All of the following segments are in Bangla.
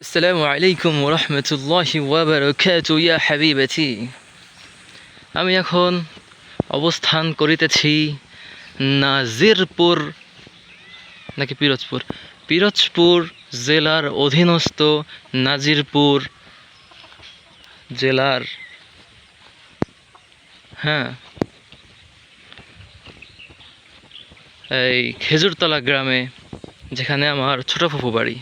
السلام عليكم ورحمة الله وبركاته يا حبيبتي আমি এখন অবস্থান করিতেছি নাজিরপুর নাকি পিরোজপুর পিরোজপুর জেলার অধীনস্থ নাজিরপুর জেলার হ্যাঁ এই খেজুরতলা গ্রামে যেখানে আমার ছোট ফুফু বাড়ি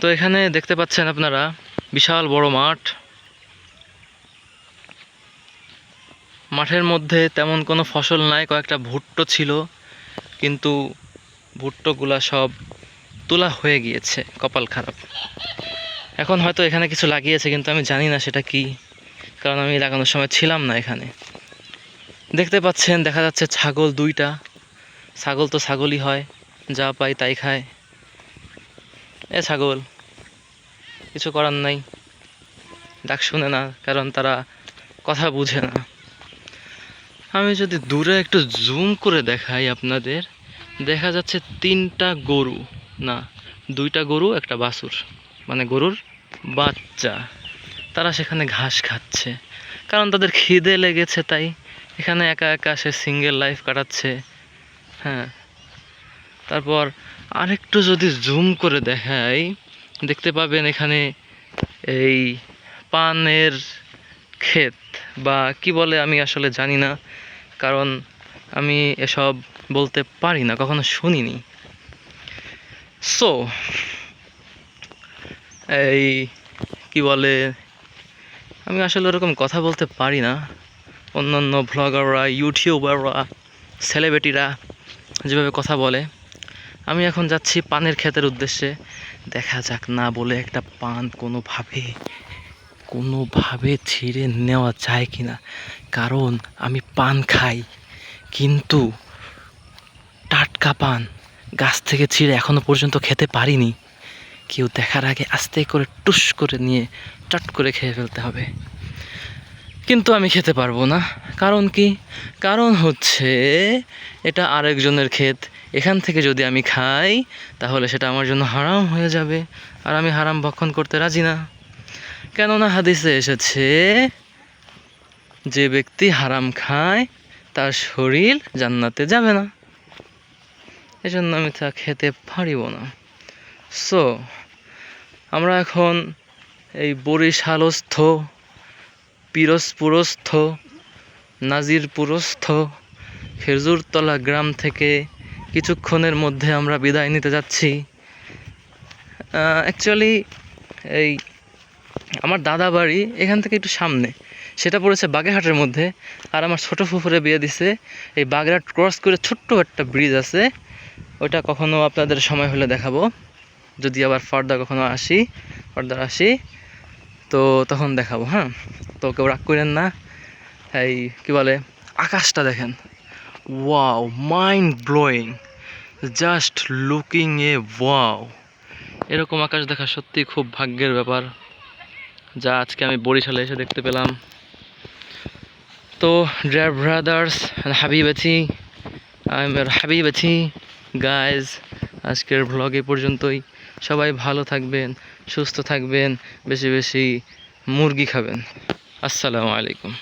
তো এখানে দেখতে পাচ্ছেন আপনারা, বিশাল বড় মাঠ। মাঠের মধ্যে তেমন কোনো ফসল নাই, কয়েকটা ভুট্টো ছিল, কিন্তু ভুট্টোগুলা সব তোলা হয়ে গিয়েছে, কপাল খারাপ। এখন হয়তো এখানে কিছু লাগিয়েছে, কিন্তু আমি জানি না সেটা কি, কারণ আমি লাগানোর সময় ছিলাম না এখানে। দেখতে পাচ্ছেন, দেখা যাচ্ছে ছাগল দুইটা। ছাগল তো ছাগলই হয়, যা পাই তাই খায়। এ ছাগল, কিছু করার নাই। ডাক শুনে না, কারণ তারা কথা বুঝে না। আমি যদি দূরে একটু জুম করে দেখাই আপনাদের, দেখা যাচ্ছে তিনটা গরু। না, দুইটা গরু, একটা বাছুর। মানে গরুর বাচ্চা। তারা সেখানে ঘাস খাচ্ছে। কারণ তাদের খিদে লেগেছে তাই, এখানে একা একা সে সিঙ্গেল লাইফ কাটাচ্ছে। হ্যাঁ। তারপর আরেকটু যদি জুম করে দেখাই, দেখতে পাবেন এখানে এই পানের ক্ষেত বা কি বলে আমি আসলে জানি না, কারণ আমি এসব বলতে পারি না, কখনো শুনিনি। সো এই কি বলে, আমি আসলে ওরকম কথা বলতে পারি না। অন্যান্য ভ্লগাররা ইউটিউবাররা সেলিব্রিটিরা যেভাবে কথা বলে আমি এখন যাচ্ছি পানের ক্ষেতের উদ্দেশ্যে। দেখা যাক না বলে একটা পান কোনোভাবে কোনোভাবে ছিঁড়ে নেওয়া যায় কি না কারণ আমি পান খাই, কিন্তু টাটকা পান গাছ থেকে ছিঁড়ে এখনও পর্যন্ত খেতে পারিনি। কেউ দেখার আগে আস্তে করে টুস করে নিয়ে চট করে খেয়ে ফেলতে হবে। কিন্তু আমি খেতে পারব না। কারণ কি? কারণ হচ্ছে এটা আরেকজনের ক্ষেত। এখান থেকে যদি আমি খাই, তাহলে সেটা আমার জন্য হারাম হয়ে যাবে। আর আমি হারাম ভক্ষণ করতে রাজি না। কেননা হাদিসে এসেছে, যে ব্যক্তি হারাম খায়, তার শরীর জান্নাতে যাবে না। এজন্য আমি তা খেতে পারিব না। সো আমরা এখন এই বরিশালস্থ পিরোজপুরস্থ, নাজিরপুরস্থ খেজুরতলা গ্রাম থেকে কিছুক্ষণের মধ্যে আমরা বিদায় নিতে যাচ্ছি। অ্যাকচুয়ালি এই আমার দাদা বাড়ি এখান থেকে একটু সামনে। সেটা পড়েছে বাগেরহাটের মধ্যে। আর আমার ছোটো ফুফুরে বিয়ে দিছে। এই বাগেরহাট ক্রস করে ছোট্ট একটা ব্রিজ আছে। ওটা কখনো আপনাদের সময় হলে দেখাবো। যদি আবার ফার্দার কখনো আসি ফার্দার আসি। তো তখন দেখাবো হ্যাঁ? তো কেউ রাগ করেন না। এই, কী বলে, আকাশটা দেখেন। Wow mind blowing just looking a wow এরকম আকাশ দেখা সত্যি খুব ভাগ্যের ব্যাপার, যা আজকে আমি বরিশালে এসে দেখতে পেলাম। তো ড্রাইভ ব্রাদার্স হাবিবাছি হাবিবাছি গাইজ আজকের ভ্লগ এ পর্যন্তই। সবাই ভালো থাকবেন সুস্থ থাকবেন বেশি বেশি মুরগি খাবেন। আসসালামু আলাইকুম।